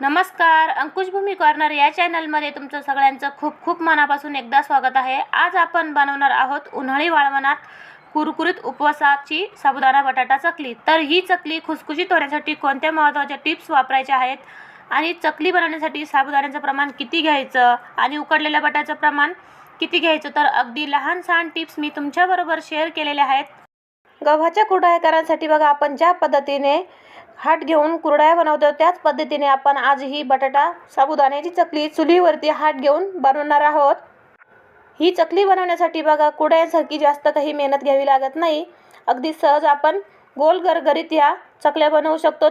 नमस्कार अंकुशभूमी कॉर्नर या चॅनलमध्ये तुमचं सगळ्यांचं खूप खूप मनापासून एकदा स्वागत आहे. आज आपण बनवणार आहोत उन्हाळी वाळवणात कुरकुरीत उपवासाची साबुदाणा बटाटा चकली. तर ही चकली खुसखुशीत होण्यासाठी कोणत्या महत्त्वाच्या टिप्स वापरायच्या आहेत? आणि चकली बनवण्यासाठी साबुदाण्याचं प्रमाण किती घ्यायचं? आणि उकडलेल्या बटाचं प्रमाण किती घ्यायचं? तर अगदी लहान सहान टिप्स मी तुमच्याबरोबर शेअर केलेल्या आहेत. गव्हाच्या कुरडया करण्यासाठी बघा आपण ज्या पद्धतीने हाट घेऊन कुरड्या बनवतो त्याच पद्धतीने आपण आज ही बटाटा साबुदाण्याची चकली चुलीवरती हाट घेऊन बनवणार आहोत. ही चकली बनवण्यासाठी बघा कुरडयांसारखी जास्त काही मेहनत घ्यावी लागत नाही. अगदी सहज आपण गोल गरगरीत ह्या चकल्या बनवू शकतो.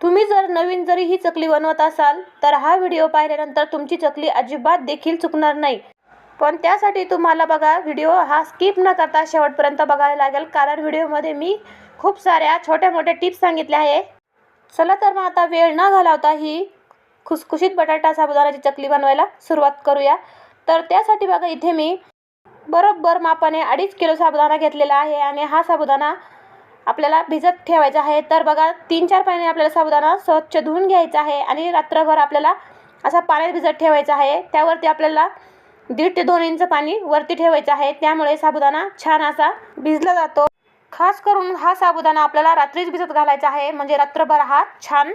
तुम्ही जर नवीन जरी ही चकली बनवत असाल तर हा व्हिडिओ पाहिल्यानंतर तुमची चकली अजिबात देखील चुकणार नाही. पण त्यासाठी तुम्हाला बघा व्हिडिओ हा स्किप न करता शेवटपर्यंत बघायला लागेल. कारण व्हिडिओमध्ये मी खूप साऱ्या छोट्या मोठ्या टिप्स सांगितल्या आहे. चला तर मग आता वेळ न घालवता ही खुसखुशीत बटाटा साबुदाण्याची चकली बनवायला सुरुवात करूया. तर त्यासाठी बघा इथे मी बरोबर मापाने अडीच किलो साबुदाणा घेतलेला आहे आणि हा साबुदाणा आपल्याला भिजत ठेवायचा आहे. तर बघा तीन चार पाण्याने आपल्याला साबुदाणा स्वच्छ धुवून घ्यायचा आहे आणि रात्रभर आपल्याला असा पाण्यात भिजत ठेवायचा आहे. त्यावरती आपल्याला दीड ते दोन इंच पाणी वरती ठेवायचं आहे. त्यामुळे साबुदाणा छान असा भिजला जातो. खास करून हा साबुदाणा आपल्याला रात्रीच भिजत घालायचा आहे. म्हणजे रात्रभर हा छान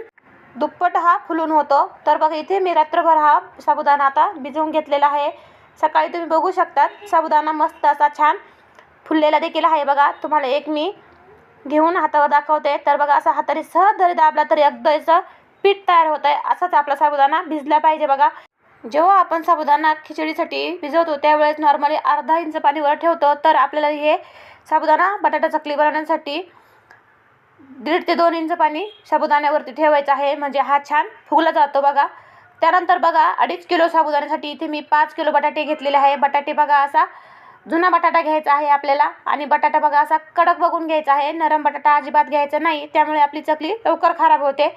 दुप्पट हा फुलून होतो. तर बघा इथे मी रात्रभर हा साबुदाणा आता भिजवून घेतलेला आहे. सकाळी तुम्ही बघू शकतात साबुदाणा मस्त असा छान फुललेला देखील आहे बघा. तुम्हाला एक मी घेऊन हातावर दाखवते. तर बघा असा हाताने सहज जरी दाबला तरी अगदी पीठ तयार होत आहे असाच आपला साबुदाणा भिजला पाहिजे बघा. जेव्हा आपण साबुदाणा खिचडीसाठी भिजवतो त्यावेळेस नॉर्मली अर्धा इंच पाणी वर ठेवतो. तर आपल्याला हे साबुदाणा बटाटा चकली बनवण्यासाठी दीड ते दोन इंच पाणी साबुदाण्यावरती ठेवायचं आहे. म्हणजे हा छान फुगला जातो बघा. त्यानंतर बघा अडीच किलो साबुदाण्यासाठी इथे मी पाच किलो बटाटे घेतलेले आहे. बटाटे बघा असा जुना बटाटा घ्यायचा आहे आपल्याला. आणि बटाटा बघा असा कडक बघून घ्यायचा आहे. नरम बटाटा अजिबात घ्यायचा नाही. त्यामुळे आपली चकली लवकर खराब होते.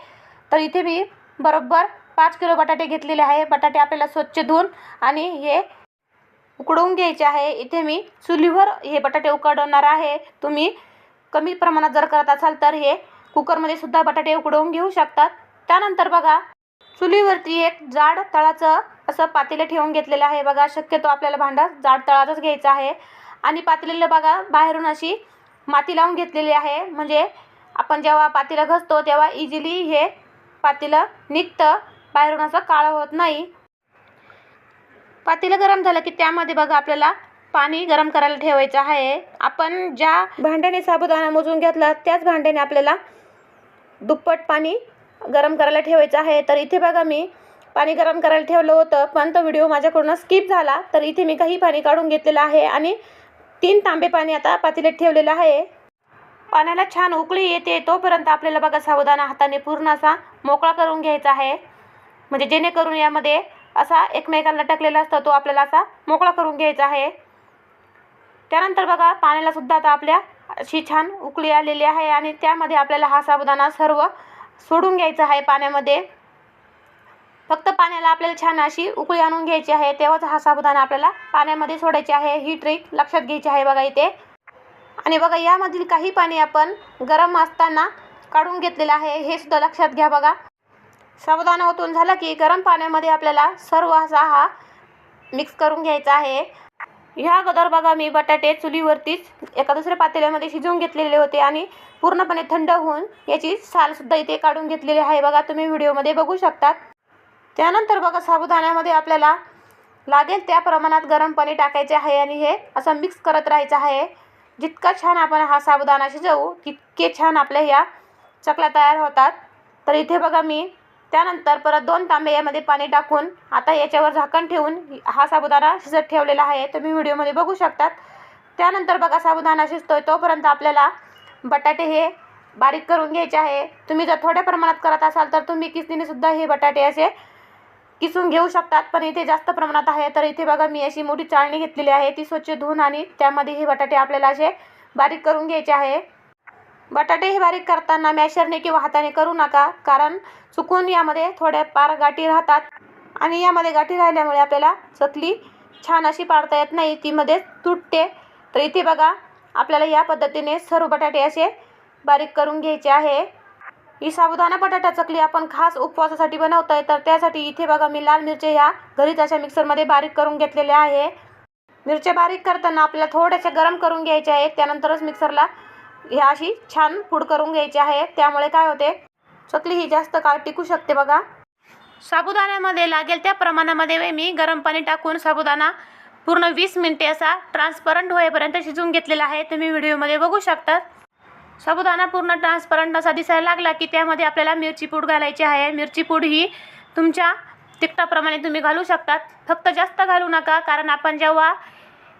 तर इथे मी बरोबर पाच किलो बटाटे घेतलेले आहे. बटाटे आपल्याला स्वच्छ धुवून आणि हे उकडवून घ्यायचे आहे. इथे मी चुलीवर हे बटाटे उकडवणार आहे. तुम्ही कमी प्रमाणात जर करत असाल तर हे कुकरमध्ये सुद्धा बटाटे उकडवून घेऊ शकतात. त्यानंतर बघा चुलीवरती एक जाड तळाचं असं पातेलं ठेवून घेतलेलं आहे. बघा शक्यतो आपल्याला भांडं जाड तळाचंच घ्यायचं आहे. आणि पातेलेलं बघा बाहेरून अशी माती लावून घेतलेली आहे. म्हणजे आपण जेव्हा पातेलं घसतो तेव्हा इझिली हे पातेलं निघतं. बाहेरून असा काळा होत नाही. पातेलं गरम झालं की त्यामध्ये बघा आपल्याला पाणी गरम करायला ठेवायचं आहे. आपण ज्या भांड्याने साबुदाणा मोजून घेतला त्याच भांड्याने आपल्याला दुप्पट पाणी गरम करायला ठेवायचं आहे. तर इथे बघा मी पाणी गरम करायला ठेवलं होतं पण तो व्हिडिओ माझ्याकडून स्किप झाला. तर इथे मी काही पाणी काढून घेतलेलं आहे आणि तीन तांबे पाणी आता पातेल्यात ठेवलेलं आहे. पाण्याला छान उकळी येते तोपर्यंत आपल्याला बघा साबुदाणा हाताने पूर्ण असा मोकळा करून घ्यायचा आहे. म्हणजे जेणेकरून यामध्ये असा एकमेकांना टाकलेला असतो तो आपल्याला असा मोकळा करून घ्यायचा आहे. त्यानंतर बघा पाण्याला सुद्धा आता आपल्या अशी छान उकळी आलेली आहे आणि त्यामध्ये आपल्याला हा साबुदाणा सर्व सोडून घ्यायचा आहे पाण्यामध्ये. फक्त पाण्याला आपल्याला छान अशी उकळी आणून घ्यायची आहे. तेव्हाच हा साबुदाणा आपल्याला पाण्यामध्ये सोडायची आहे. ही ट्रिक लक्षात घ्यायची आहे बघा इथे. आणि बघा यामधील काही पाणी आपण गरम असताना काढून घेतलेलं आहे. हे सुद्धा लक्षात घ्या बघा. साबुदाणा ओतून झाला की गरम पाण्यामध्ये आपल्याला सर्व असा हा मिक्स करून घ्यायचा आहे. ह्या अगोदर बघा मी बटाटे चुलीवरतीच एका दुसऱ्या पातेल्यामध्ये शिजवून घेतलेले होते आणि पूर्णपणे थंड होऊन याची सालसुद्धा इथे काढून घेतलेली आहे. बघा तुम्ही व्हिडिओमध्ये बघू शकतात. त्यानंतर बघा साबुदाण्यामध्ये आपल्याला लागेल त्या प्रमाणात गरम पाणी टाकायचे आहे आणि हे असं मिक्स करत राहायचं आहे. जितका छान आपण हा साबुदाणा शिजवू तितके छान आपल्या ह्या चकल्या तयार होतात. तर इथे बघा मी त्यानंतर परत दोन तांबे यामध्ये पाणी टाकून आता याच्यावर झाकण ठेवून हा साबुदाणा शिजत ठेवलेला आहे. तुम्ही व्हिडिओमध्ये बघू शकतात. त्यानंतर बघा साबुदाणा शिजतोय. तोपर्यंत आपल्याला बटाटे हे बारीक करून घ्यायचे आहे. तुम्ही जर थोड्या प्रमाणात करत असाल तर तुम्ही किसनीने सुद्धा हे बटाटे असे किसून घेऊ शकतात. पण इथे जास्त प्रमाणात आहे. तर इथे बघा मी अशी मोठी चाळणी घेतलेली आहे. ती स्वच्छ धुवून आणि त्यामध्ये हे बटाटे आपल्याला असे बारीक करून घ्यायचे आहे. बटाटे हे बारीक करताना मॅशरने किंवा हाताने करू नका कारण चुकून यामध्ये थोड्या पार गाठी राहतात. आणि यामध्ये गाठी राहिल्यामुळे आपल्याला चकली छान अशी पाडता येत नाही ती मध्ये तुटते. तर इथे बघा आपल्याला या पद्धतीने सर्व बटाटे असे बारीक करून घ्यायचे आहे. ही साबुदाणा बटाटा चकली आपण खास उपवासासाठी बनवतोय तर त्यासाठी इथे बघा मी लाल मिरच्या ह्या घरीच अशा मिक्सरमध्ये बारीक करून घेतलेल्या आहे. मिरच्या बारीक करताना आपल्याला थोड्याशा गरम करून घ्यायच्या आहेत त्यानंतरच मिक्सरला ह्या अशी छान पूड करून घ्यायची आहे. त्यामुळे काय होते? चकली ही जास्त काळ टिकू शकते बघा. साबुदाण्यामध्ये लागेल त्या प्रमाणामध्ये मी गरम पाणी टाकून साबुदाणा पूर्ण वीस मिनिटे असा ट्रान्सपरंट होईपर्यंत शिजवून घेतलेला आहे. तुम्ही व्हिडिओमध्ये बघू शकतात साबुदाणा पूर्ण ट्रान्सपरंट असा दिसायला लागला की त्यामध्ये आपल्याला मिरची पूड घालायची आहे. मिरची पूड ही तुमच्या तिखटाप्रमाणे तुम्ही घालू शकतात. फक्त जास्त घालू नका कारण आपण जेव्हा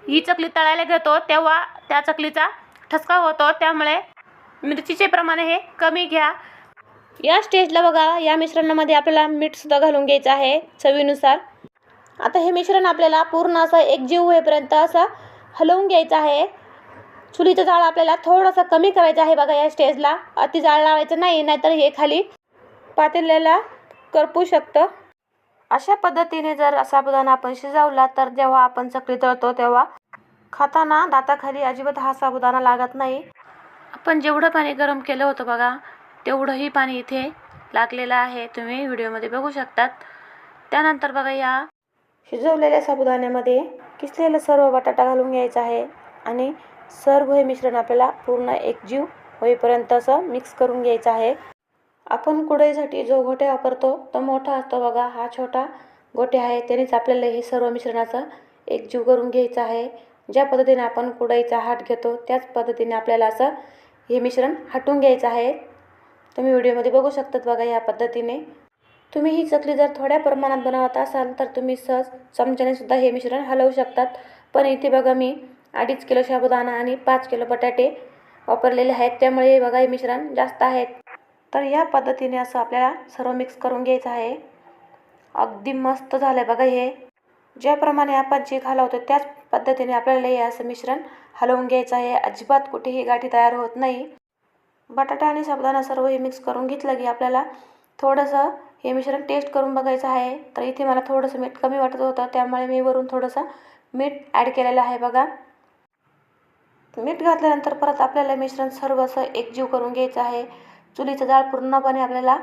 ही चकली तळायला घेतो तेव्हा त्या चकलीचा ठसका होतो त्यामुळे मिरचीचे प्रमाण हे कमी घ्या. या स्टेजला बघा या मिश्रणामध्ये आपल्याला मीठसुद्धा घालून घ्यायचं आहे चवीनुसार. आता हे मिश्रण आपल्याला पूर्ण असं एकजीव होईपर्यंत असं हलवून घ्यायचं आहे. चुलीचं जाळ आपल्याला थोडंसं कमी करायचं आहे बघा या स्टेजला. अति जाळ लावायचं नाही नाहीतर हे खाली पातेल्याला करपू शकतं. अशा पद्धतीने जर साबुदाणा आपण शिजवला तर जेव्हा आपण चकली तळतो तेव्हा खाताना दाताखाली अजिबात हा साबुदाणा लागत नाही. आपण जेवढं पाणी गरम केलं होतं बघा तेवढंही पाणी इथे लागलेलं आहे. तुम्ही व्हिडिओमध्ये बघू शकतात. त्यानंतर बघा या शिजवलेल्या साबुदाण्यामध्ये किसलेलं सर्व बटाटा घालून घ्यायचा आहे आणि सर्व हे मिश्रण आपल्याला पूर्ण एकजीव होईपर्यंत असं मिक्स करून घ्यायचं आहे. आपण कुडईसाठी जो गोटे वापरतो तो मोठा असतो बघा. हा छोटा गोटे आहे त्यानेच आपल्याला हे सर्व मिश्रणाचं एकजीव करून घ्यायचं आहे. ज्या पद्धतीने आपण कुडईचा हाट घेतो त्याच पद्धतीने आपल्याला असं हे मिश्रण हटवून घ्यायचं आहे. तुम्ही व्हिडिओमध्ये बघू शकतात बघा या पद्धतीने. तुम्ही ही चकली जर थोड्या प्रमाणात बनवत असाल तर तुम्ही सहज चमच्याने सुद्धा हे मिश्रण हलवू शकतात. पण इथे बघा मी अडीच किलो साबुदाणा आणि पाच किलो बटाटे वापरलेले आहेत. त्यामुळे बघा हे मिश्रण जास्त आहेत. तर या पद्धतीने असं आपल्याला सर्व मिक्स करून घ्यायचं आहे. अगदी मस्त झालं आहे बघा हे. ज्याप्रमाणे आपण चीक हलवतो त्याच पद्धतीने आपल्याला हे असं मिश्रण हलवून घ्यायचं आहे. अजिबात कुठेही गाठी तयार होत नाही. बटाटा आणि साबुदाणा सर्व हे मिक्स करून घेतलं की आपल्याला थोडंसं हे मिश्रण टेस्ट करून बघायचं आहे. तर इथे मला थोडंसं मीठ कमी वाटत होतं. त्यामुळे मी वरून थोडंसं मीठ ॲड केलेलं आहे बघा. मीठ घातल्यानंतर परत आपल्याला मिश्रण सर्व असं एकजीव करून घ्यायचं आहे. चुलीचं जाळ पूर्णपणे आपल्याला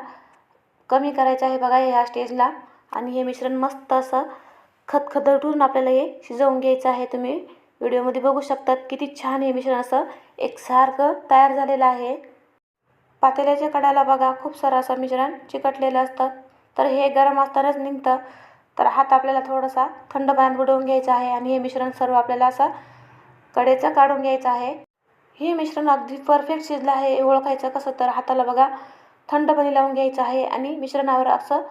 कमी करायचं आहे बघा ह्या स्टेजला आणि हे मिश्रण मस्त असं खतखदटून आपल्याला हे शिजवून घ्यायचं आहे. तुम्ही व्हिडिओमध्ये बघू शकतात किती छान हे मिश्रण असं एकसारखं तयार झालेलं आहे. पातेल्याच्या कडाला बघा खूप सारं असं मिश्रण चिकटलेलं असतं. तर हे गरम असतानाच निघतं. तर हात आपल्याला थोडासा थंड पाण्यात बुडवून घ्यायचा आहे आणि हे मिश्रण सर्व आपल्याला असं कडेचं काढून घ्यायचं आहे. हे मिश्रण अगदी परफेक्ट शिजलं आहे. ओळखायचं कसं तर हाताला बघा थंड पाणी लावून घ्यायचं आहे आणि मिश्रणावर असं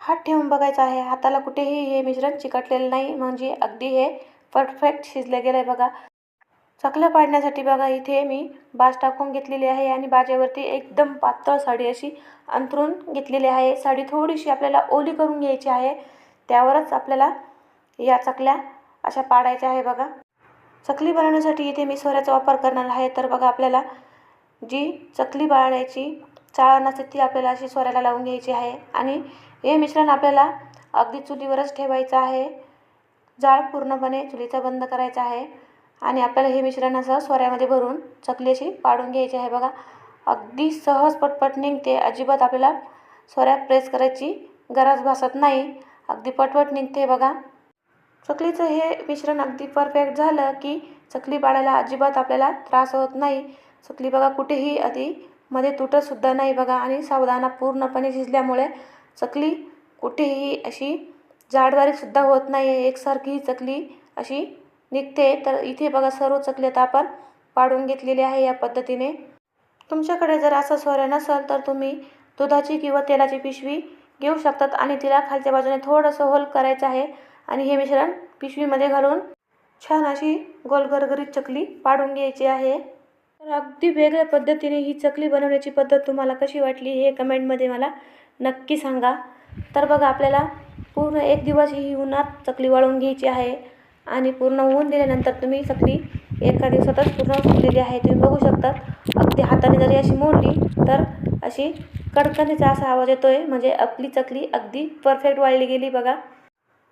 हात ठेवून बघायचं आहे. हाताला कुठेही हे मिश्रण चिकटलेलं नाही. म्हणजे अगदी हे परफेक्ट शिजलं गेलं आहे बघा. चकल्या पाडण्यासाठी बघा इथे मी बाज टाकून घेतलेली आहे आणि बाजेवरती एकदम पातळ साडी अशी अंथरून घेतलेली आहे. साडी थोडीशी आपल्याला ओली करून घ्यायची आहे. त्यावरच आपल्याला या चकल्या अशा पाडायच्या आहे बघा. चकली बनवण्यासाठी इथे मी सोऱ्याचा वापर करणार आहे. तर बघा आपल्याला जी चकली बाळायची चाळण असते ती आपल्याला अशी सोऱ्याला लावून घ्यायची आहे. आणि हे मिश्रण आपल्याला अगदी चुलीवरच ठेवायचं आहे. जाळ पूर्णपणे चुलीचा बंद करायचा आहे. आणि आपल्याला हे मिश्रण असं सोऱ्यामध्ये भरून चकली अशी पाडून घ्यायची आहे. बघा अगदी सहज पटपट निघते. अजिबात आपल्याला सोऱ्यात प्रेस करायची गरज भासत नाही. अगदी पटपट निघते बघा. चकलीचं हे मिश्रण अगदी परफेक्ट झालं की चकली पाडायला अजिबात आपल्याला त्रास होत नाही. चकली बघा कुठेही अति मध्ये तुटतसुद्धा नाही बघा. आणि सावधाना पूर्णपणे शिजल्यामुळे चकली कुठेही अशी जाडबारीकसुद्धा होत नाही आहे एकसारखी ही चकली अशी निघते. तर इथे बघा सर्व चकली आता आपण पाडून घेतलेली आहे या पद्धतीने. तुमच्याकडे जर असं सोऱ्या नसेल तर तुम्ही दुधाची किंवा तेलाची पिशवी घेऊ शकतात आणि तिला खालच्या बाजूने थोडंसं होल करायचं आहे आणि हे मिश्रण पिशवीमध्ये घालून छान अशी गोलगरगरीत चकली पाडून घ्यायची आहे. तर अगदी वेगळ्या पद्धतीने ही चकली बनवण्याची पद्धत तुम्हाला कशी वाटली हे कमेंटमध्ये मला नक्की सांगा. तर बघा आपल्याला पूर्ण एक दिवस ही उन्हात चकली वाळून घ्यायची आहे आणि पूर्ण ऊन दिल्यानंतर तुम्ही चकली एका दिवसातच पूर्ण फुललेली आहे. तुम्ही बघू शकतात अगदी हाताने जरी अशी मोडली तर अशी कडकणीचा असा आवाज येतो आहे म्हणजे आपली चकली अगदी परफेक्ट वाळली गेली बघा.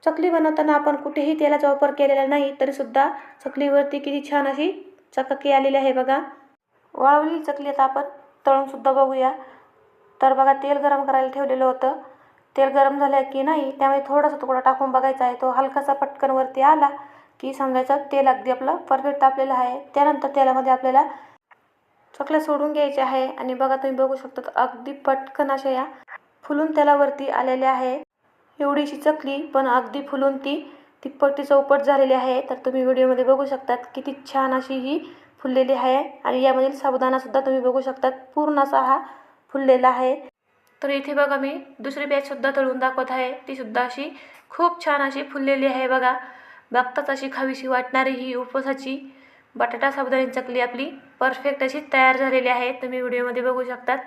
चकली बनवताना आपण कुठेही तेलाचा वापर केलेला नाही तरीसुद्धा चकलीवरती किती छान अशी चककी आलेली आहे बघा. वाळवलेली चकली आता आपण तळूनसुद्धा बघूया. तर बघा तेल गरम करायला ठेवलेलं होतं. तेल गरम झालं की नाही त्यामध्ये थोडासा तुकडा टाकून बघायचा आहे. तो हलकासा पटकन वरती आला की समजायचं तेल अगदी आपलं परफेक्ट तापलेलं आहे. त्यानंतर तेलामध्ये आपल्याला चकल्या सोडून घ्यायचे आहे. आणि बघा तुम्ही बघू शकता तर अगदी पटकन अशा या फुलून तेलावरती आलेल्या आहे. एवढीशी चकली पण अगदी फुलून ती तिप्पटी चौपट झालेली आहे. तर तुम्ही व्हिडिओमध्ये बघू शकतात किती छान अशी ही फुललेली आहे. आणि यामधील साबुदाणासुद्धा तुम्ही बघू शकतात. पूर्ण असा हा फुललेला आहे. तर इथे बघा मी दुसरी बॅचसुद्धा तळून दाखवत आहे. तीसुद्धा अशी खूप छान अशी फुललेली आहे बघा. बघताच अशी खावीशी वाटणारी ही उपवासाची बटाटा साबुदाणी चकली आपली परफेक्ट अशी तयार झालेली आहे. तुम्ही व्हिडिओमध्ये बघू शकतात.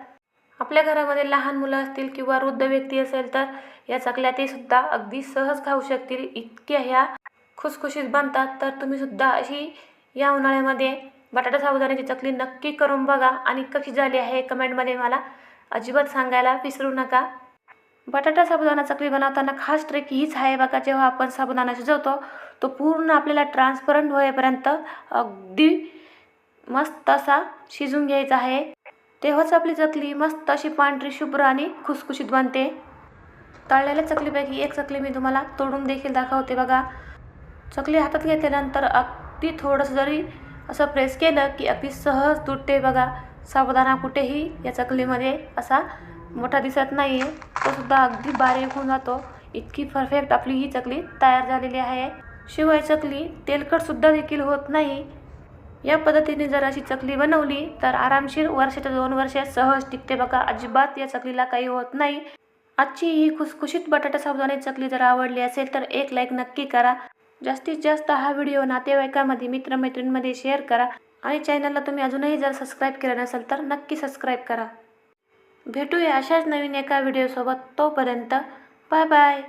आपल्या घरामध्ये लहान मुलं असतील किंवा वृद्ध व्यक्ती असेल तर या चकल्या ते सुद्धा अगदी सहज खाऊ शकतील. इतक्या ह्या खुसखुशीत बनतात. तर तुम्ही सुद्धा अशी या उन्हाळ्यामध्ये बटाटा साबुदाण्याची चकली नक्की करून बघा. आणि कशी झाली आहे कमेंटमध्ये मला अजिबात सांगायला विसरू नका. बटाटा साबुदाणा चकली बनवताना खास ट्रिक हीच आहे बघा जेव्हा आपण साबुदाणा शिजवतो तो पूर्ण आपल्याला ट्रान्सपरंट होईपर्यंत अगदी मस्त असा शिजून घ्यायचा आहे. तेव्हाच आपली चकली मस्त अशी पांढरी शुभ्र आणि खुसखुशीत बनते. तळलेल्या चकलीपैकी एक चकली मी तुम्हाला तोडून देखील दाखवते बघा. चकली हातात घेतल्यानंतर अगदी थोडंसं जरी असं प्रेस केलं की अगदी सहज तुटते बघा. साबुदाणा कुठेही या चकलीमध्ये असा मोठा दिसत नाही आहे तो सुद्धा अगदी बारीक होऊन जातो. इतकी परफेक्ट आपली ही चकली तयार झालेली आहे. शिवाय चकली तेलकटसुद्धा देखील होत नाही. या पद्धतीने जर अशी चकली बनवली तर आरामशीर वर्षाच्या दोन वर्षात सहज टिकते बघा. अजिबात या चकलीला काही होत नाही. आजची ही खुसखुशीत बटाटा साबुदाणे चकली जर आवडली असेल तर एक लाईक नक्की करा. जास्तीत जास्त हा व्हिडिओ नातेवाईकामध्ये मित्रमैत्रिणींमध्ये शेअर करा आणि चॅनलला तुम्ही अजूनही जर सबस्क्राईब केलं नसेल तर नक्की सबस्क्राईब करा. भेटूया अशाच नवीन एका व्हिडिओसोबत तोपर्यंत बाय बाय